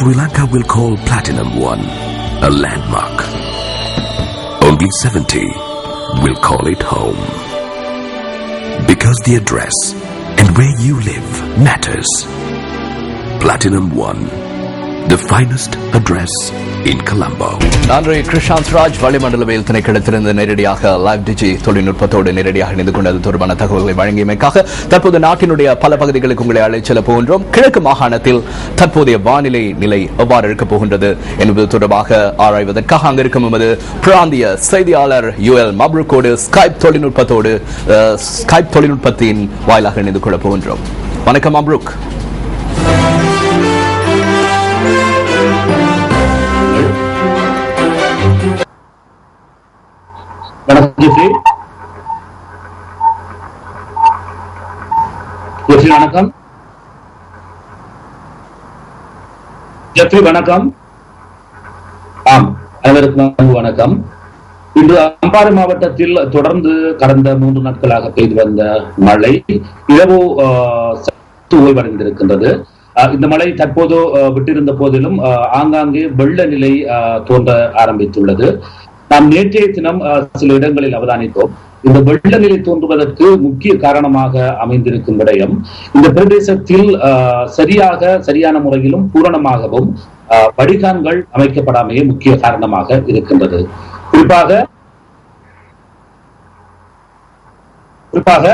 Sri Lanka will call Platinum One a landmark. Only 70 will call it home. Because the address and where you live matters. Platinum One, the finest address in Colombo நன்றி கிருஷாந்த் ராஜ் வளிமண்டலவியல் திணைக்களத்திலிருந்து நேரடியாக live டிஜி தொழில்நுட்பத்தோடு நேரடியாக இணைந்து கொண்டது தொடர்பான தகவல்களை வழங்கியமைக்காக தற்போது நாட்டினுடைய பல பகுதிகளுக்கு உங்களை அழைச் செல்ல போகின்றோம். கிழக்கு மாகாணத்தில் தற்போதைய வானிலை நிலை எவ்வாறு இருக்கப் போகின்றது என்பது தொடர்பாக ஆராய்வதற்காக அங்கிருக்கும் எமது பிராந்திய செய்தியாளர் யுஎல் மப்ருக்கோடு ஸ்கைப் தொழில்நுட்பத்தோடு ஸ்கைப் தொழில்நுட்பத்தின் வாயிலாக இணைந்து கொள்ளப் போகின்றோம். வணக்கம் அம்ருக் ஜெஃப்ரி வணக்கம். ஜெஃப்ரி வணக்கம். ஆம் அனைவருக்கும் வணக்கம். இன்று அம்பாறை மாவட்டத்தில் தொடர்ந்து கடந்த மூன்று நாட்களாக பெய்து வந்த மழை இரவு ஓய்வடைந்திருக்கின்றது. இந்த மழை தற்போது விட்டிருந்த போதிலும் ஆங்காங்கே வெள்ள நிலை ஆஹ், தோன்ற ஆரம்பித்துள்ளது. நாம் நேற்றைய தினம் சில இடங்களில் அவதானித்தோம். இந்த வெள்ள நிலை தோன்றுவதற்கு முக்கிய காரணமாக அமைந்திருக்கும் விடயம் இந்த பிரதேசத்தில் சரியாக சரியான முறையிலும் பூரணமாகவும் வடிகான்கள் அமைக்கப்படாமையே முக்கிய காரணமாக இருக்கின்றது. குறிப்பாக குறிப்பாக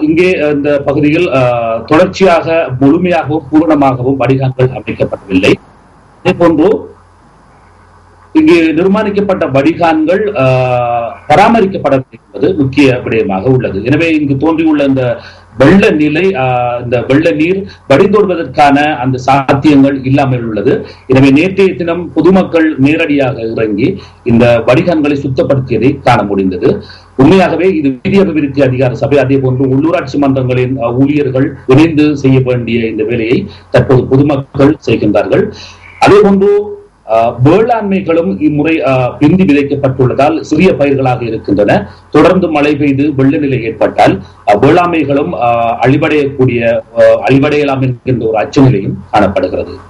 இங்கே இந்த பகுதியில் ஆஹ், தொடர்ச்சியாக முழுமையாகவும் பூரணமாகவும் வடிகான்கள் அமைக்கப்படவில்லை. அதே போன்று இங்கு நிர்மாணிக்கப்பட்ட வடிகான்கள் ஆஹ், பராமரிக்கப்படவில்லை என்பது முக்கிய விடயமாக உள்ளது. எனவே இங்கு தோன்றியுள்ள இந்த வெள்ள நிலை இந்த வெள்ள நீர் வடிந்தோடுவதற்கான அந்த சாத்தியங்கள் இல்லாமல் உள்ளது. எனவே நேற்றைய தினம் பொதுமக்கள் நேரடியாக இறங்கி இந்த வடிகான்களை சுத்தப்படுத்தியதை காண முடிந்தது. உண்மையாகவே இது வீதி அபிவிருத்தி அதிகார சபை அதே போன்று உள்ளூராட்சி மன்றங்களின் ஊழியர்கள் இணைந்து செய்ய வேண்டிய இந்த வேலையை தற்போது பொதுமக்கள் செய்கின்றார்கள். அதே போன்று வேளாண்மைகளும் இம்முறை பிந்தி விதைக்கப்பட்டுள்ளதால் சிறிய பயிர்களாக இருக்கின்றன. தொடர்ந்து மழை பெய்து வெள்ள நிலை ஏற்பட்டால் அஹ், வேளாண்மைகளும் ஆஹ், அழிவடையக்கூடிய அழிவடையலாம் என்கின்ற ஒரு அச்சநிலையும் காணப்படுகிறது.